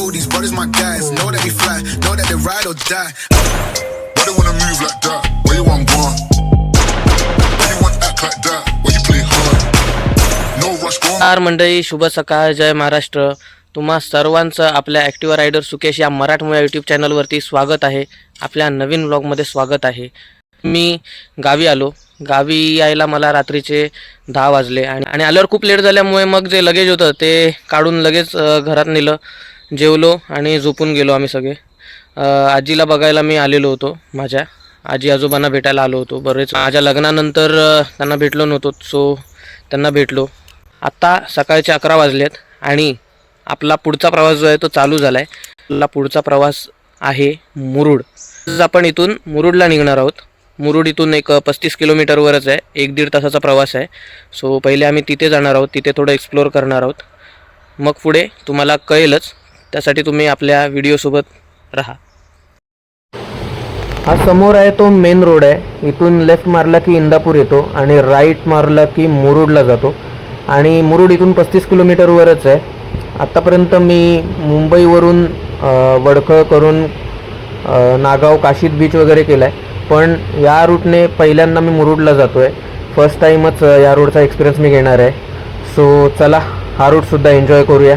cold, these brothers my guys. Know that we fly, know that they ride or die. Why they wanna move like that? Where you want one? Why you want act like that? Why you play hard? No rush, go on. नमस्कार मंडळी शुभ सकाळ जय महाराष्ट्र तुम्हा सर्वांचं आपल्या active rider Sukesh या मराठमोळ्या YouTube चॅनलवरती स्वागत आहे आपल्या नवीन ब्लॉगमध्ये स्वागत आहे मी गावी आलो गावी यायला मला रात्रीचे दहा वाजले आणि आल्यावर खूप लेट झाल्यामुळे मग जे लगेज होतं ते काढून लगेच घरात नेलं जेवलो आणि झोपून गेलो आम्ही सगळे. आजीला बघायला मी आलेलो होतो माझ्या. आजी आजोबांना भेटायला आलो होतो बरेच. माझ्या लग्नानंतर त्यांना भेटलो नव्हतो सो त्यांना भेटलो. आत्ता सकाळचे अकरा वाजलेत आणि आपला पुढचा प्रवास जो आहे तो चालू झाला आहे आपला पुढचा प्रवास आहे मुरुड. आपण इथून मुरुडला निघणार आहोत. मुरुड इथून एक पस्तीस किलोमीटरवरच आहे. एक दीड तासाचा प्रवास आहे. सो पहिले आम्ही तिथे जाणार आहोत. तिथे थोडं एक्सप्लोअर करणार आहोत. मग पुढे तुम्हाला कळेलच त्यासाठी तुम्ही आपल्या व्हिडिओसोबत राहा. हा समोर आहे तो मेन रोड आहे. इथून लेफ्ट मारला की इंदापूर येतो आणि राईट मारला की मुरुडला जातो. आणि मुरुड इथून पस्तीस किलोमीटरवरच आहे. आत्तापर्यंत मी मुंबईवरून वडखळ करून नागाव काशीद बीच वगैरे केला आहे पण या रूटने पहिल्यांदा मी मुरुडला जातो आहे फर्स्ट टाईमच या रोडचा एक्सपिरियन्स मी घेणार आहे. सो चला हा रूटसुद्धा एन्जॉय करूया.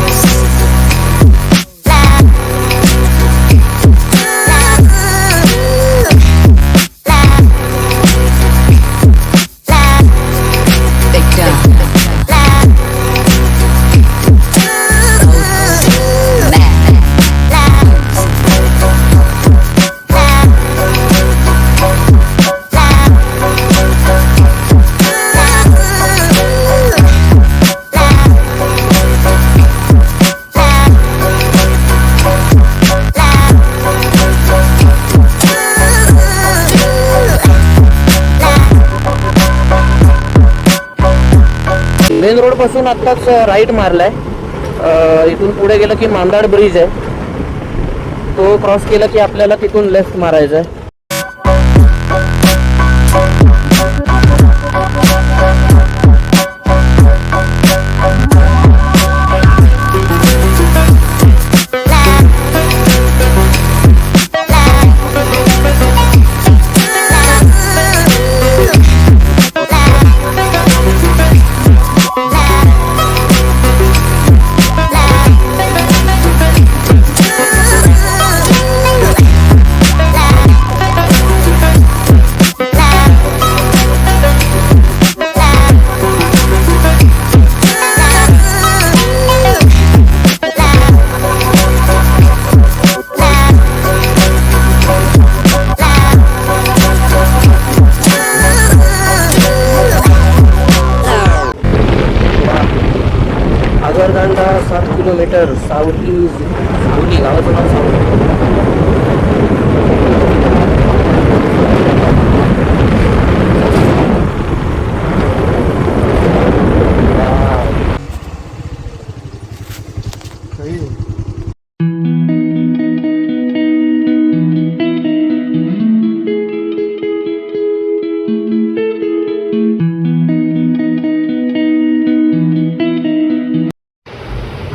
पासून आत्ताच राईट मारलाय. आहे इथून पुढे गेलं की मांदाड ब्रिज आहे. तो क्रॉस केला की आपल्याला तिथून लेफ्ट मारायचा आहे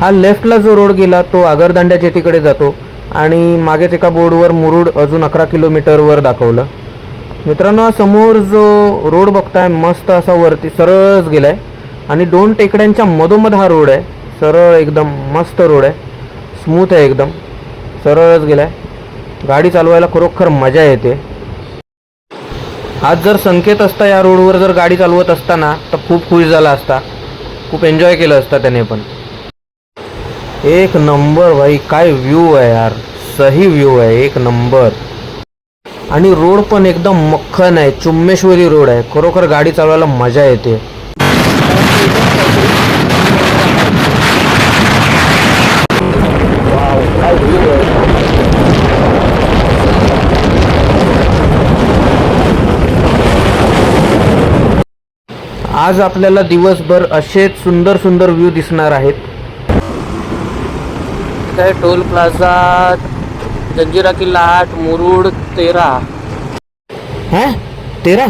हा लेफ्टला जो रोड गेला तो आगरदांड्याच्या तिकडे जातो आणि मागेच एका बोर्डवर मुरुड अजून अकरा किलोमीटरवर दाखवलं. मित्रांनो समोर जो रोड बघताय मस्त असा वरती सरळच गेलाय. आणि दोन टेकड्यांच्या मधोमध हा रोड आहे. सरळ एकदम मस्त रोड आहे. स्मूथ आहे एकदम. सरळच गेलाय. गाडी चालवायला खरोखर मजा येते. आज जर संकेत असता या रोडवर जर गाडी चालवत असताना तर खूप खुश झाला असता. खूप एन्जॉय केलं असतं त्याने पण. एक नंबर भाई काय व्ह्यू आहे यार. सही व्ह्यू आहे एक नंबर. आणि रोड पण एकदम मक्खन आहे चुम्मेश्वरी रोड आहे. खरोखर गाडी चालवायला मजा येते. आज आपल्याला दिवसभर असेच सुंदर सुंदर व्ह्यू दिसणार आहेत. काय टोल प्लाझा जंजिरा किल्ला आठ मुरुड तेरा. हा? तेरा?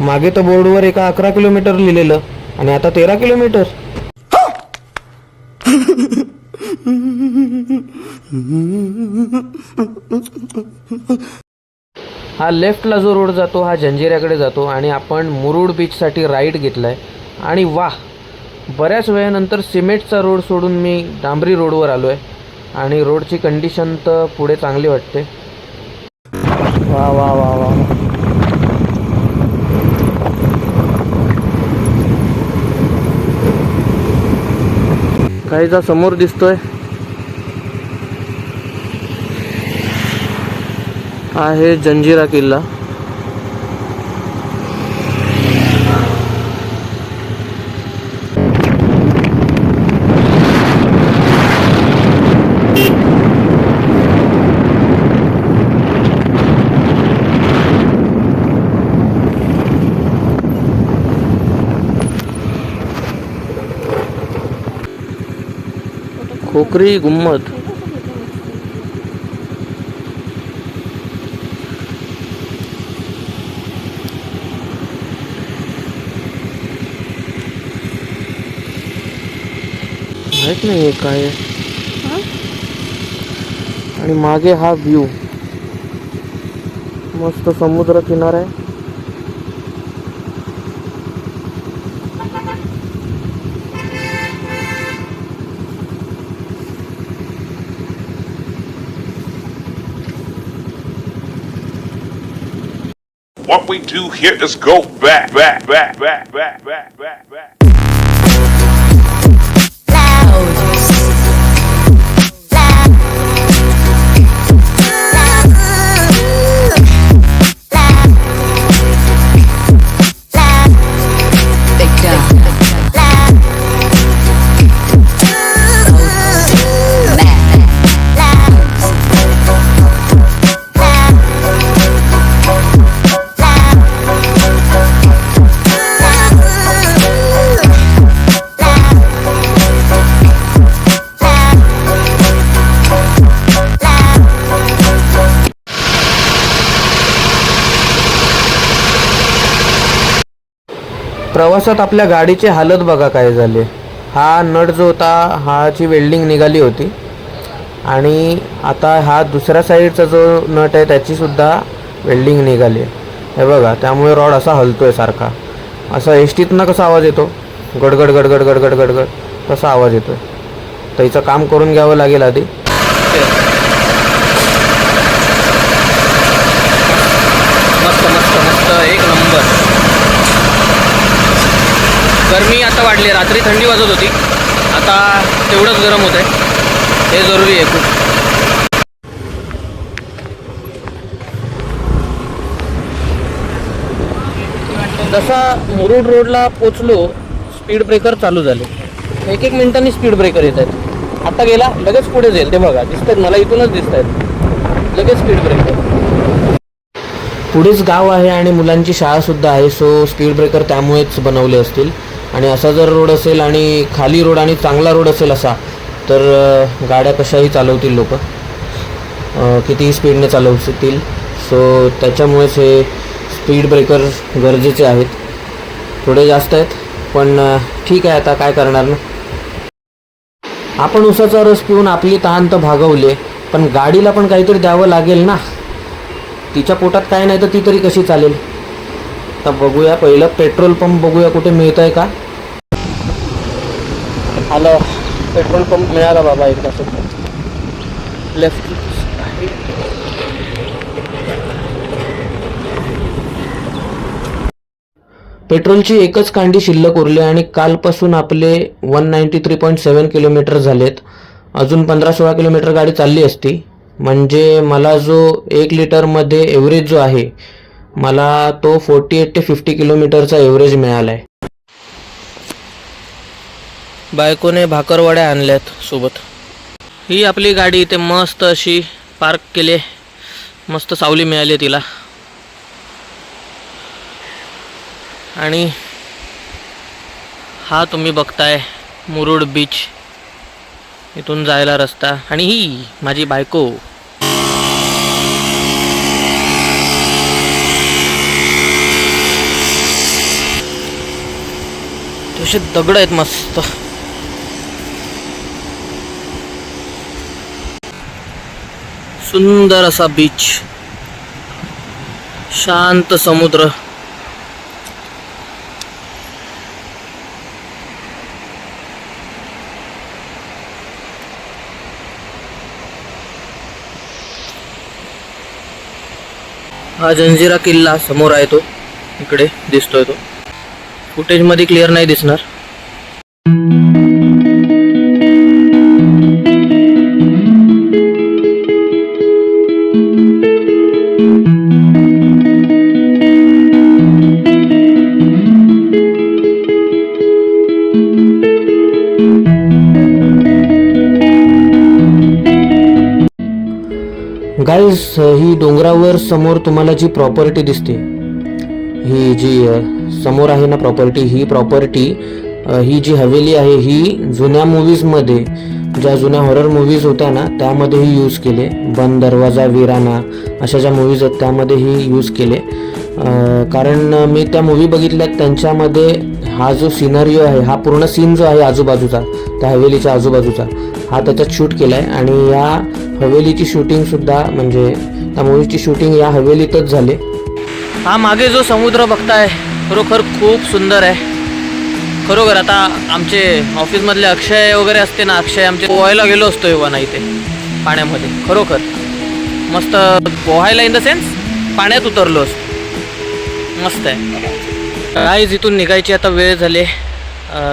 मागे तर बोर्डवर एका अकरा किलोमीटर लिहिलेलं आणि आता तेरा किलोमीटर. हा लेफ्टला जो रोड जातो हा जंजिऱ्याकडे जातो आणि आपण मुरुड बीचसाठी राईट घेतला आहे आणि वाह! बऱ्याच वेळानंतर सिमेंटचा रोड सोडून मी डांबरी रोडवर आलो आहे आणि रोडची कंडिशन तर पुढे चांगली वाटते. वा वा वा वा. काहीचा समोर दिसतोय. आहे जंजिरा किल्ला. खोकरी गुम्मत माहीत नाही काय. आणि मागे हा व्ह्यू मस्त समुद्र किनारा आहे. Do here is go back, back, back, back, back, back, back, back. प्रवासात आपल्या गाडीची हालत बघा काय झाली. हा नट जो होता हाची वेल्डिंग निघाली होती. आणि आता हा दुसऱ्या साईडचा जो नट आहे त्याचीसुद्धा वेल्डिंग निघाली. हे बघा त्यामुळे रॉड असा हलतो आहे सारखा. असा एस टीतनं कसा आवाज येतो? गडगड गडगड गडगड गडगड तसा आवाज येतो तर हिचं काम करून घ्यावं लागेल आधी मस्त मस्त मस्त एक नंबर गरमी आता वाढली रात्री थंडी वाजत होती. आता तेवढंच गरम होत आहे हे जरुरी आहे खूप. जसा मुरुड रोडला पोचलो स्पीड ब्रेकर चालू झाले. एक एक मिनिटांनी स्पीड ब्रेकर येत आहेत. आता गेला लगेच पुढे जाईल. ते बघा दिसत आहेत मला इथूनच दिसत आहेत लगेच स्पीड ब्रेकर पुढेच गाव आहे आणि मुलांची शाळा सुद्धा आहे सो स्पीड ब्रेकर त्यामुळेच बनवले असतील. आणि असा जर रोड असेल आणि खाली रोड आणि चांगला रोड असेल असा तर गाड्या कशाही चालवतील लोक. कितीही स्पीडने चालवतील. सो त्याच्यामुळेच हे स्पीड ब्रेकर गरजेचे आहेत. थोडे जास्त आहेत पण ठीक आहे आता काय करणार ना. आपण उसाचा रस पिऊन आपली तहान तर भागवले पण गाडीला पण काहीतरी द्यावं लागेल ना. तिच्या पोटात काय नाही तर ती तरी कशी चालेल? तर बघूया पहिलं पेट्रोल पंप बघूया कुठे मिळत आहे का? हॅलो पेट्रोल पंप मिळाला बाबा एकदा सुद्धा लेफ्ट पेट्रोलची एकच कांडी शिल्लक उरली आणि कालपासून आपले one ninety three point seven kilometre झालेत. अजून पंधरा सोळा किलोमीटर गाडी चालली असती. म्हणजे मला जो एक लिटरमध्ये एव्हरेज जो आहे मला तो फोर्टी एट ते फिफ्टी किलोमीटरचा एव्हरेज मिळाला आहे बायकोने भाकरवड्या आणल्यात सोबत. ही आपली गाडी इथे मस्त अशी पार्क केली मस्त सावली मिळाली तिला. आणि हा तुम्ही बघताय मुरुड बीच इथून जायला रस्ता. आणि ही माझी बायको. तसे दगड आहेत मस्त. सुंदर असा बीच शांत समुद्र. हा जंजिरा किल्ला समोर आहे तो. इकडे दिसतोय तो. फुटेजमध्ये क्लिअर नाही दिसणार. ही डोंगरावर समोर तुम्हाला जी प्रॉपर्टी दिसते ही जी समोर आहे ना प्रॉपर्टी ही प्रॉपर्टी ही जी हवेली आहे ही जुन्या मूवीजमध्ये ज्या जुन्या हॉरर मूवीज होत्या ना त्यामध्ये ही यूज केले. बंद दरवाजा वीराना अशा ज्या मूवीज आहेत त्यामध्ये ही यूज केले. कारण मी त्या मूवी बघितल्या त्यांच्यामध्ये हा जो सिनरिओ आहे हा पूर्ण सीन जो आहे आजूबाजूचा त्या हवेलीच्या आजूबाजूचा हा त्याच्यात शूट केला आहे आणि या हवेलीची शूटिंगसुद्धा म्हणजे त्या मूवीची शूटिंग या हवेलीतच झाले. हा मागे जो समुद्र बघताय खरोखर खूप सुंदर आहे. खरोखर आता आमचे ऑफिसमधले अक्षय वगैरे असते ना अक्षय आमचे पोहायला गेलो असतो एव्हा इथे पाण्यामध्ये. खरोखर. मस्त पोहायला इन द सेन्स पाण्यात उतरलो असतो. मस्त आहे. काहीच इथून निघायची आता वेळ झाली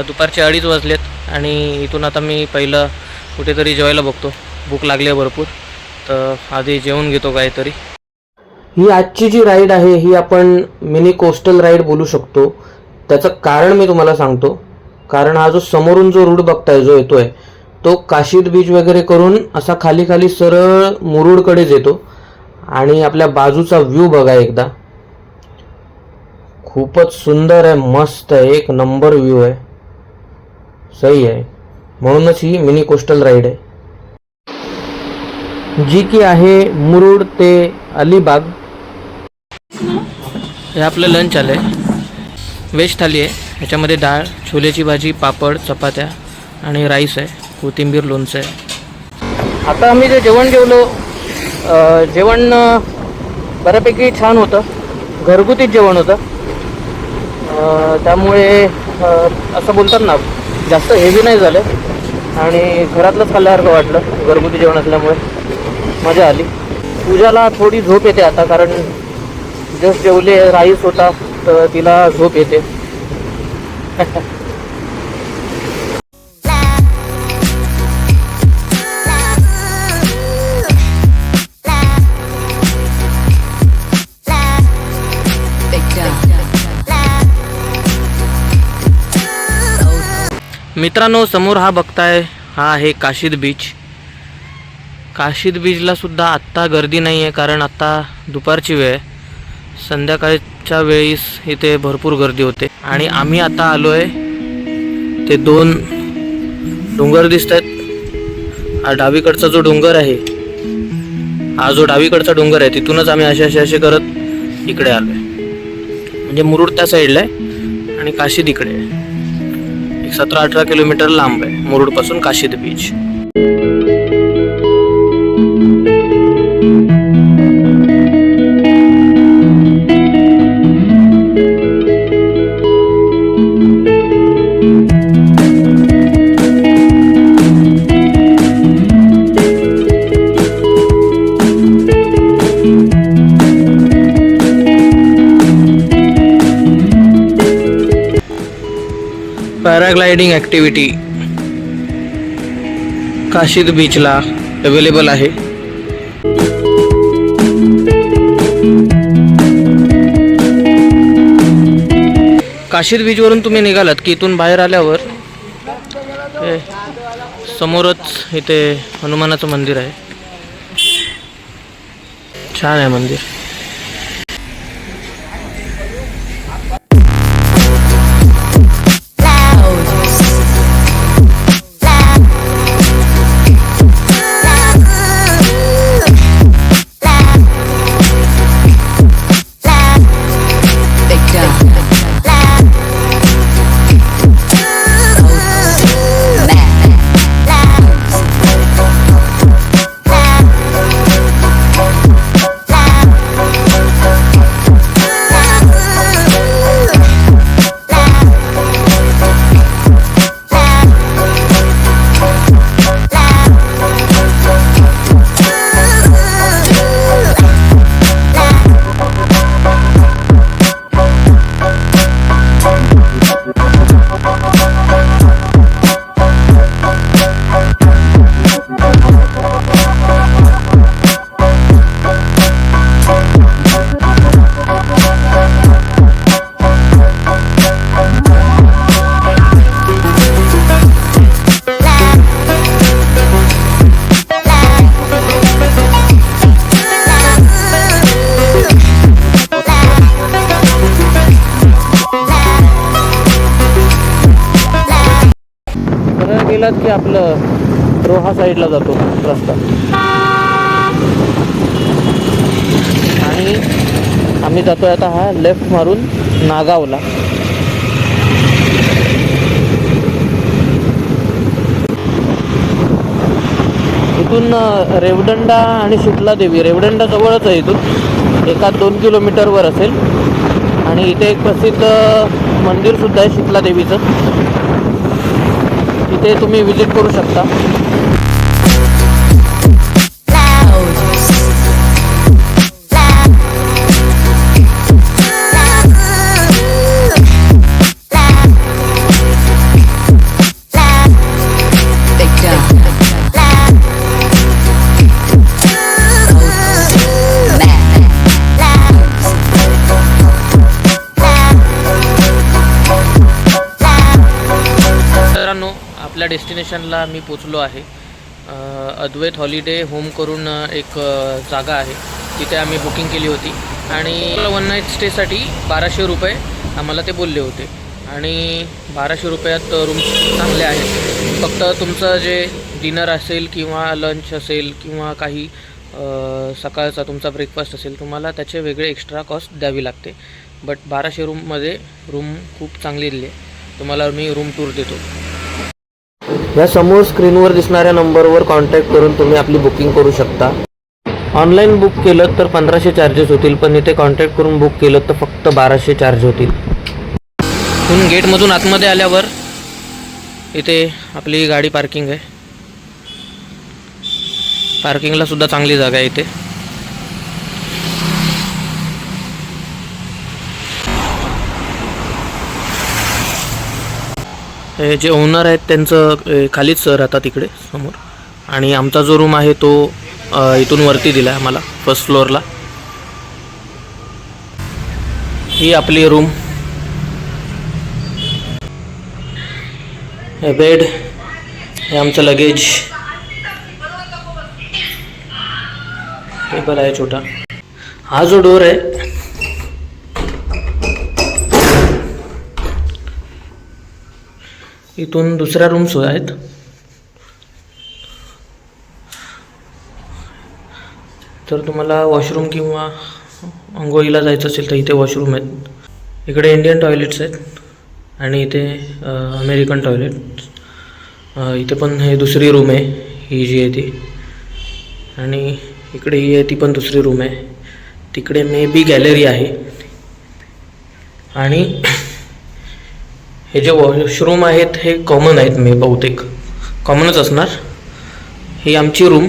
दुपारचे अडीच वाजलेत आणि इथून आता मी पहिलं कुठेतरी जेवायला बघतो. भूक लागली आहे भरपूर. तर आधी जेवून घेतो काहीतरी. ही आजची जी राईड आहे ही आपण मिनी कोस्टल राईड बोलू शकतो. त्याचं कारण मी तुम्हाला सांगतो. कारण हा जो समोरून जो रूट बघताय जो येतोय तो काशीद बीच वगैरे करून असा खाली खाली सरळ मुरुडकडेच येतो. आणि आपल्या बाजूचा व्ह्यू बघा एकदा. खूपच सुंदर आहे मस्त आहे एक नंबर व्ह्यू आहे. सही आहे. म्हणूनच ही मिनी कोस्टल राईड आहे. जी की आहे मुरुड ते अलिबाग. हे आपलं लंच आलं आहे व्हेज थाली आहे. ह्याच्यामध्ये डाळ छोलेची भाजी पापड चपात्या आणि राईस आहे. कोथिंबीर लोणचं आहे. आता आम्ही जे जेवण जेवलो जेवण बऱ्यापैकी छान होतं. घरगुतीच जेवण होतं. त्यामुळे असं बोलतात ना जास्त हेवी नाही झालं. आणि घरातलंच खाल्ल्यासारखं वाटलं घरगुती जेवण असल्यामुळे. मजा आली. पूजाला थोडी झोप येते आता कारण जस्ट जेवले राईस होता तर तिला झोप येते. मित्रांनो समोर हा बघताय हा आहे काशीद बीच काशीद बीचला सुद्धा आत्ता गर्दी नाही आहे कारण आत्ता दुपारची वेळ आहे. संध्याकाळच्या वेळीस इथे भरपूर गर्दी होते. आणि आम्ही आता आलो आहे ते दोन डोंगर दिसत आहेत हा डावीकडचा जो डोंगर आहे हा जो डावीकडचा डोंगर आहे तिथूनच आम्ही असे असे असे करत इकडे आलो आहे म्हणजे मुरुड त्या साईडला आहे आणि काशीद इकडे आहे. एक सतरा अठरा किलोमीटर लांब आहे मुरुडपासून Kashid beach. Paragliding activity Kashid बीचला अवेलेबल आहे. काशीद बीचवरून तुम्ही निघालात की इथून बाहेर आल्यावर समोरच इथे हनुमानाचं मंदिर आहे. छान आहे मंदिर. गेलात की आपलं रोहा साईडला जातो रस्ता. आणि आम्ही जातोय आता हा लेफ्ट मारून नागावला. इथून रेवडंडा रेवदंडा आणि शितला देवी. रेवदंडा जवळच आहे इथून. एका दोन किलोमीटरवर असेल. आणि इथे एक प्रसिद्ध मंदिरसुद्धा आहे शितला देवीचं. ते तुम्ही विजिट करू शकता. स्टेशनला मी पोचलो आहे. अद्वैत हॉलिडे होम करून एक जागा आहे. तिथे आम्ही बुकिंग केली होती. आणि वन नाईट स्टेसाठी बाराशे रुपये आम्हाला ते बोलले होते. आणि बाराशे रुपयात रूम चांगले आहेत. फक्त तुमचं जे डिनर असेल किंवा लंच असेल किंवा काही सकाळचा तुमचा ब्रेकफास्ट असेल तुम्हाला त्याचे वेगळे एक्स्ट्रा कॉस्ट द्यावी लागते. बट बाराशे रूममध्ये रूम खूप चांगली दिली आहे. तुम्हाला मी रूम टूर देतो. या समोर स्क्रीनवर दिसणाऱ्या नंबरवर कॉन्टॅक्ट करून तुम्ही आपली बुकिंग करू शकता. ऑनलाईन बुक केलं तर पंधराशे चार्जेस होतील पण इथे कॉन्टॅक्ट करून बुक केलं तर फक्त बाराशे चार्ज होतील. इथून गेटमधून आतमध्ये आल्यावर इथे आपली गाडी पार्किंग आहे. पार्किंगला सुद्धा चांगली जागा आहे इथे. जे ओनर आहेत त्यांचं खालीच राहतात तिकडे समोर. आणि आमचा जो रूम आहे तो इथून वरती दिला आहे आम्हाला फर्स्ट फ्लोअरला ही आपली रूम हे बेड हे आमचं लगेज टेबल आहे छोटा. हा जो डोर आहे इथून दुसऱ्या रूम्स आहेत. तर तुम्हाला वॉशरूम किंवा अंघोळीला जायचं असेल तर इथे वॉशरूम आहेत. इकडे इंडियन टॉयलेट्स आहेत आणि इथे अमेरिकन टॉयलेट इथे पण हे दुसरी रूम आहे ही जी आहे ती. आणि इकडे ही आहे ती पण दुसरी रूम आहे. तिकडे मे बी गॅलरी आहे. आणि हे जे वॉशरूम आहेत हे कॉमन आहेत मी बहुतेक. कॉमनच असणार. ही आमची रूम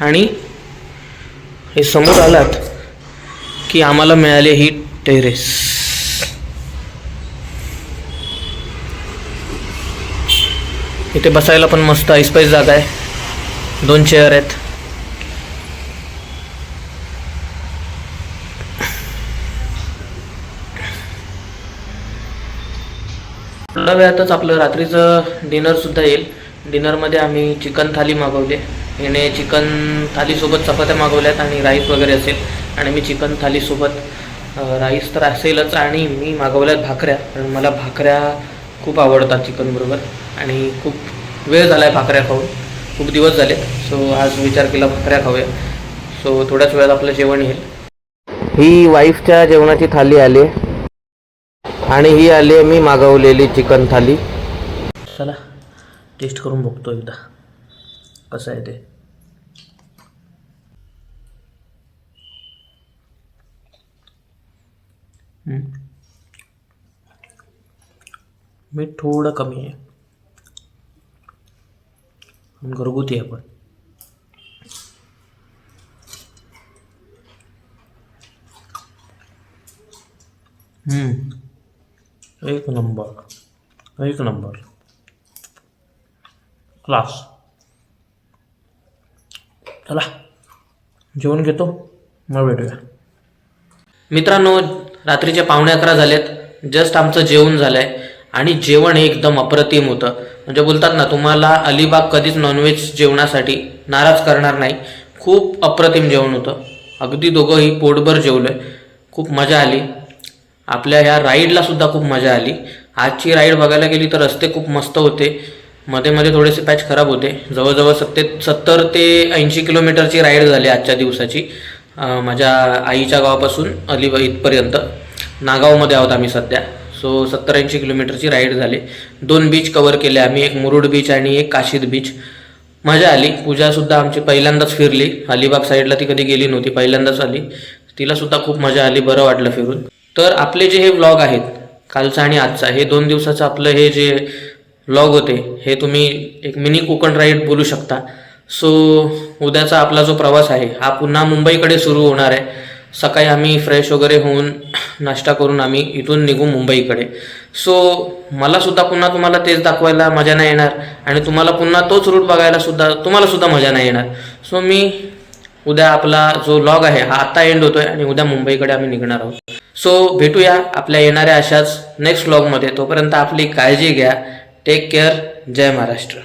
आणि हे समोर आलात की आम्हाला मिळाले ही टेरेस इथे बसायला पण मस्त ऐसपैस जागा आहे. दोन चेअर आहेत. थोड्या वेळातच आपलं रात्रीचं डिनरसुद्धा येईल. डिनरमध्ये आम्ही चिकन थाली मागवली. याने चिकन थालीसोबत चपात्या मागवल्यात आणि राईस वगैरे असेल. आणि मी चिकन थालीसोबत राईस तर असेलच आणि मी मागवल्यात भाकऱ्या. कारण मला भाकऱ्या खूप आवडतात चिकनबरोबर आणि खूप वेळ झाला आहे भाकऱ्या खाऊन. खूप दिवस झाले सो आज विचार केला भाकऱ्या खाऊया. सो थोड्याच वेळात आपलं जेवण येईल. ही वाईफच्या जेवणाची थाली आली. आणि ही आली मी मागवलेली चिकन थाली. चला टेस्ट करून बघतो एकदा. कसं आहे ते. मीठ थोडं कमी आहे. घरगुती आहे पण. हम्म. एक नंबर एक नंबर. क्लास चला जेवण घेतो मग भेटूया. मित्रांनो रात्रीचे पावणे अकरा झालेत. जस्ट आमचं जेवण झालं आहे आणि जेवण हे एकदम अप्रतिम होतं. म्हणजे बोलतात ना तुम्हाला अलिबाग कधीच नॉनव्हेज जेवणासाठी नाराज करणार नाही. खूप अप्रतिम जेवण होतं. अगदी दोघंही पोटभर जेवलं आहे खूप मजा आली. आपल्या ह्या राईडला सुद्धा खूप मजा आली. आजची राईड बघायला गेली तर रस्ते खूप मस्त होते. मध्ये मध्ये थोडेसे पॅच खराब होते. जवळजवळ सत्ते सत्तर ते ऐंशी किलोमीटरची राईड झाली आजच्या दिवसाची माझ्या आईच्या गावापासून अलिबाग इथपर्यंत. नागावमध्ये आहोत आम्ही सध्या. सो सत्तर ऐंशी किलोमीटरची राईड झाली. दोन बीच कवर केले आम्ही एक मुरुड बीच आणि एक काशीद बीच मजा आली. पूजासुद्धा आमची पहिल्यांदाच फिरली. अलिबाग साईडला ती कधी गेली नव्हती पहिल्यांदाच आली. तिलासुद्धा खूप मजा आली बरं वाटलं फिरून. तर आपले जे हे व्लॉग आहेत कालचा आणि आजचा हे दोन दिवसाचं आपलं हे जे व्लॉग होते हे तुम्ही एक मिनी कोकण राईड बोलू शकता. सो उद्याचा आपला जो प्रवास आहे हा पुन्हा मुंबईकडे सुरू होणार आहे. सकाळी आम्ही फ्रेश वगैरे होऊन नाश्ता करून आम्ही इथून निघू मुंबईकडे. सो मला सुद्धा पुन्हा तुम्हाला तेच दाखवायला मजा नाही येणार आणि तुम्हाला पुन्हा तोच रूट बघायला सुद्धा तुम्हाला सुद्धा मजा नाही येणार. सो मी उद्या आपला जो लॉग आहे हा आता एंड होतोय आणि उद्या मुंबईकडे आम्ही निघणार आहोत. सो भेटूया आपल्या येणाऱ्या अशाच नेक्स्ट व्लॉगमध्ये तोपर्यंत आपली काळजी घ्या. टेक केअर जय महाराष्ट्र.